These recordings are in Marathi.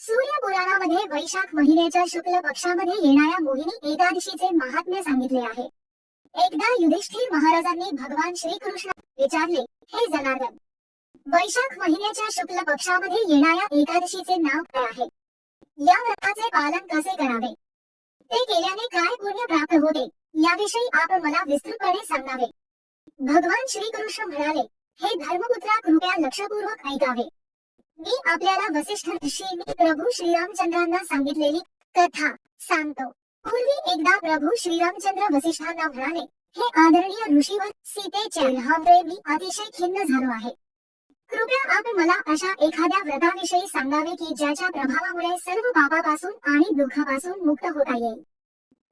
सूर्य पुराणामध्ये वैशाख महिन्याच्या शुक्ल पक्षामध्ये येणाऱ्या मोहिनी एकादशीचे महात्म्य सांगितले आहे. एकदा युधिष्ठिर महाराजांनी भगवान श्रीकृष्ण विचारले हे जनार्दन वैशाख महिन्याच्या शुक्ल पक्षामध्ये येणाऱ्या एकादशीचे नाव काय आहे? या व्रताचे पालन कसे करावे? ते केल्याने काय पुण्य प्राप्त होते? याविषयी आपण मला विस्तृतपणे सांगावे. भगवान श्रीकृष्ण म्हणाले हे धर्मपुत्रा कृपया लक्षपूर्वक ऐकावे. मी आपल्याला वसिष्ठ ऋषींनी प्रभू श्रीरामचंद्रांना सांगितलेली कथा सांगतो. पूर्वी एकदा प्रभू श्रीरामचंद्र वसिष्ठांना म्हणाले हे आदरणीय ऋषीवर सीतेच्या लहानमुळे मी अतिशय खिन्न झालो आहे. कृपया आपण मला अशा एखाद्या व्रताविषयी सांगावे की ज्याच्या प्रभावामुळे सर्व पापापासून आणि दुःखापासून मुक्त होता येईल.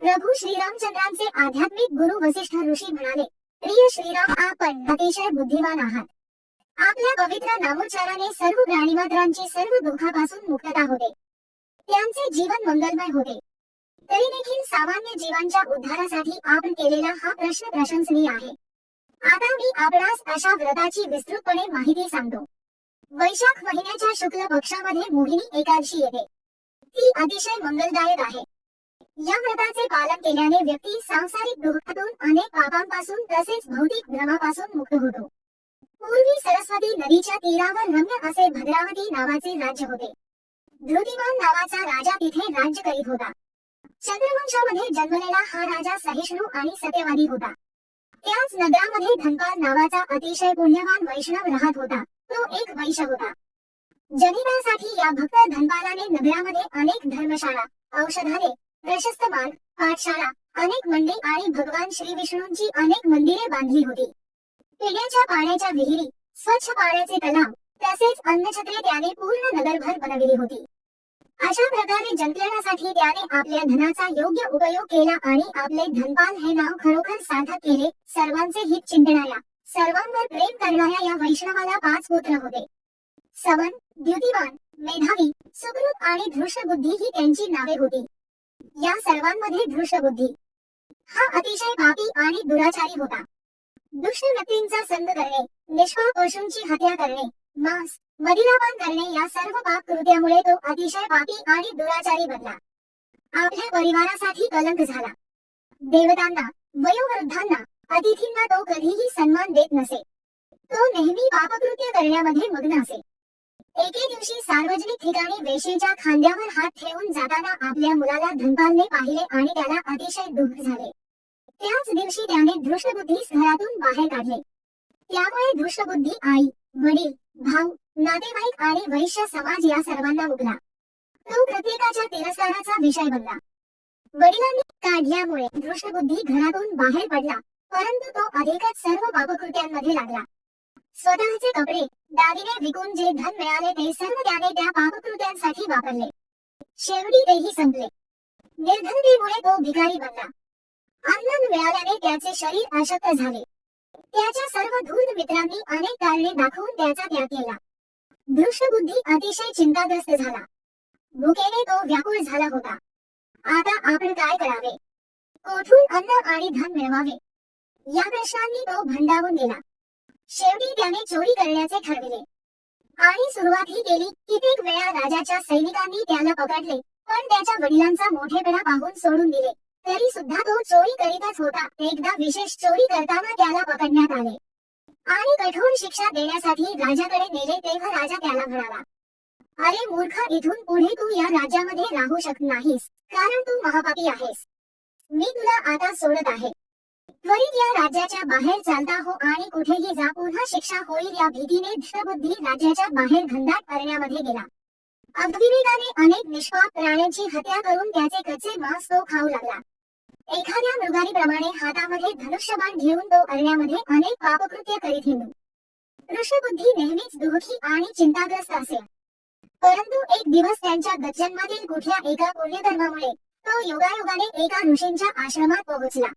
प्रभू श्रीरामचंद्रांचे आध्यात्मिक गुरु वसिष्ठ ऋषी म्हणाले प्रिय श्रीराम आपण अतिशय बुद्धिमान आहात. आपल्या पवित्र नामोच्चाराने सर्व प्राणीमात्रांची सर्व दुःखापासून मुक्तता होते. त्यांचे जीवन मंगलमय होते. तरी देखील सामान्य जीवांच्या उद्धारासाठी आपण केलेला हा प्रश्न प्रशंसनीय आहे. आता मी आपणास अशा व्रताची विस्तृतपणे माहिती सांगतो. वैशाख महिन्याच्या शुक्ल पक्षामध्ये मोहिनी एकादशी येते. ती अतिशय मंगलदायक आहे. या व्रताचे पालन केल्याने व्यक्ती सांसारिक दुःखातून अनेक पापांपासून तसेच भौतिक भ्रमापासून मुक्त होतो. पूर्वी सरस्वती नदीच्या तीरावर रम्य असे भद्रावती नावाचे राज्य होते. धृतिमान नावाचा राजा तिथे राज्य करीत होता. चंद्रवंशामध्ये जन्मलेला हा राजा सहिष्णू आणि सत्यवादी होता. त्याच नगरामध्ये धनपाल नावाचा अतिशय पुण्यवान वैष्णव राहत होता. तो एक वैश्य होता. जनितासाठी या भक्त धनपालाने नगरामध्ये अनेक धर्मशाळा औषधालय प्रशस्त बाग पाठशाळा अनेक मंदिर आणि भगवान श्री विष्णूंची अनेक मंदिरे बांधली होती. पिण्याच्या पाण्याच्या विहिरी स्वच्छ पाण्याचे तलाव तसेच अन्नछत्रे त्याने पूर्ण नगरभर बनविली होती. अशा प्रकारे जंत्रणेसाठी त्याने आपल्या धनाचा योग्य उपयोग केला आणि आपले धनपाल हे नाव खरोखर साधक केले सर्वांचे हित चिंतणाऱ्या सर्वांवर प्रेम करणाऱ्या या वैष्णवाला पाच पुत्र होते. सवन द्युतिवान मेधावी सुकृत आणि धृष्टबुद्धी ही त्यांची नावे होती. या सर्वांमध्ये धृष्टबुद्धी. हा अतिशय पापी आणि दुराचारी होता. दुष्ट व्यक्तींचा संग करणे निष्पाप पशूंची हत्या करणे मांस मदिरापान करणे या सर्व पाप कृत्यामुळे तो अतिशय पापी आणि दुराचारी बनला. आपल्या परिवारासाठी कलंक झाला. देवतांना वयोवृद्धांना अतिथींना तो कधीही सन्मान देत नसे. तो नेहमी पापकृत्य करण्यामध्ये मग्न असे. एके दिवशी सार्वजनिक ठिकाणी वेशीच्या खांद्यावर हात ठेवून जाताना आपल्या मुलाला धनपालने पाहिले आणि त्याला अतिशय दुःख झाले. त्याच दिवशी त्याने दृष्टबुद्धीस घरातून बाहेर काढले. त्यामुळे दृष्टबुद्धी आई वडील भाऊ नातेवाईक आणि वैश्य समाज या सर्वांना उगला. तो प्रत्येकाच्या तिरस्काराचा विषय बनला. वडिलांनी काढल्यामुळे दृष्टबुद्धी घरातून बाहेर पडला परंतु तो अधिकच सर्व पापकृत्यांमध्ये लागला. स्वतःचे कपडे दागिने विकून जे धन मिळाले ते सर्व त्याने त्या पापकृत्यांसाठी वापरले. शेवटी तेही संपले. निर्धनतेमुळे तो भिकारी बनला. आनंद मिळाल्याने त्याचे शरीर अशक्त झाले. त्याच्या सर्व धूर्त मित्रांनी अनेक कारणे दाखवून त्याचा त्याग केला. दृष्टबुद्धी अतिशय चिंताग्रस्त झाला. भुकेने तो व्याकुळ झाला होता. आता आपण काय करावे? कोठून अन्न आणि धन मिळवावे? या प्रश्नांनी तो भंडावून गेला. शेवटी त्याने चोरी करण्याचे ठरविले. आणि सुरुवात ही केली कित्येक वेळा राजाच्या सैनिकांनी त्याला पकडले पण त्याच्या वडिलांचा मोठेपणा पाहून सोडून दिले. तरी सुद्धा तो चोरी करीतच होता. एकदा विशेष चोरी करताना त्याला पकडण्यात आले. आणि कठोर शिक्षा देण्यासाठी राजाकडे नेले तेव्हा राजा त्याला म्हणाला अरे मूर्ख इथून पुढे तू या राज्यामध्ये राहू शकत नाहीस कारण तू महापापी आहेस. मी तुला आता सोडत आहे. त्वरित या राज्याच्या बाहेर चालता हो आणि कुठेही जा. पुन्हा शिक्षा होईल या भीतीने धृष्टबुद्धी राज्याच्या बाहेर घंदाट करण्यामध्ये गेला. अविवेकाने अनेक निष्पाप प्राण्यांची हत्या करून त्याचे कच्चे मांस तो खाऊ लागला. एखाद्या मृगारीप्रमाणे हातामध्ये धनुष्यबाण घेऊन तो अरण्यामध्ये अनेक पापकृत्य करीत हिंदू ऋषबुद्धी नेहमीच दुःखी आणि चिंताग्रस्त असे. परंतु एक दिवस त्यांच्या गजन्मातील कुठल्या एका पुण्यकर्मामुळे तो योगायोगाने एका ऋषींच्या आश्रमात पोहोचला.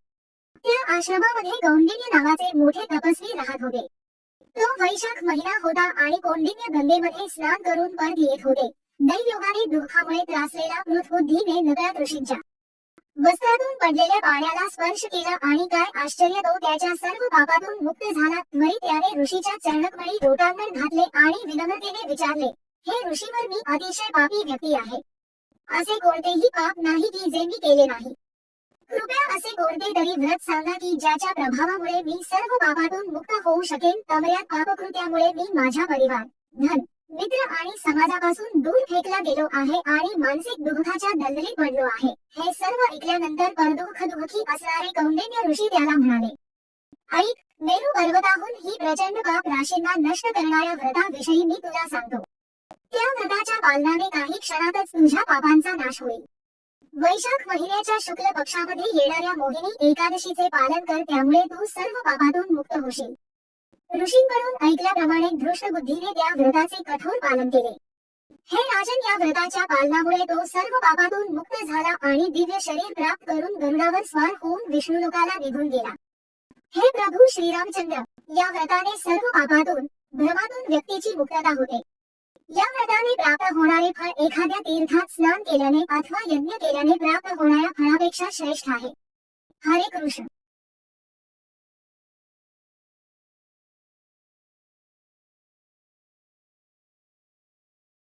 त्या आश्रमामध्ये कौंडिन्य नावाचे मोठे तपस्वी राहत होते. तो वैशाख महिना होता आणि कौंडिन्य गंगेमध्ये स्नान करून परत येत होते. दैवयोगाने दुःखामुळे त्रासलेला मृतबुद्धीने नव्या ऋषींच्या वस्त्रातून पडलेल्या पाण्याला स्पर्श केला आणि काय आश्चर्य तो त्याच्या सर्व पापातून मुक्त झाला. त्वरित त्याने ऋषीच्या चरणकमळी लोटांवर घातले आणि विनम्रतेने विचारले हे ऋषीवर मी अतिशय पापी व्यक्ती आहे. असे कोणतेही पाप नाही की जे मी केले नाही. कृपया असे कोणते तरी व्रत सांगा की ज्याच्या प्रभावामुळे मी सर्व पापातून मुक्त होऊ शकेन. तमऱ्यात पापकृत्यामुळे मी माझा परिवार. धन. मित्र आणि समाजापासून दूर फेकला गेलो आहे आणि मानसिक दुःखाच्या दलदलीत पडलो आहे. हे सर्व ऐकल्यानंतर परदुःख दुःखी असणारे कौंडिन्य ऋषी त्याला म्हणाले ऐक मेरू पर्वताहून ही प्रचंड पाप राशींना नष्ट करणाऱ्या व्रताविषयी मी तुला सांगतो. त्या व्रताच्या पालनाने काही क्षणातच तुझ्या पापांचा नाश होईल. वैशाख महिन्याच्या शुक्ल पक्षामध्ये येणाऱ्या मोहिनी एकादशीचे पालन कर त्यामुळे तू सर्व पापातून मुक्त होशील. ऋषींकडून ऐकल्याप्रमाणे दृष्ट बुद्धीने त्या व्रताचे कठोर पालन केले. हे राजन या व्रताच्या पालनामुळे तो सर्व पापातून मुक्त झाला आणि दिव्य शरीर प्राप्त करून गरुडावर स्वार होऊन विष्णुलोकाला निघून गेला. हे प्रभू श्रीरामचंद्र या व्रताने सर्व पापातून भ्रमातून व्यक्तीची मुक्तता होते. या व्रताने प्राप्त होणारे फळ एखाद्या तीर्थात स्नान केल्याने अथवा यज्ञ केल्याने प्राप्त होणाऱ्या फळापेक्षा श्रेष्ठ आहे. हरे कृष्ण.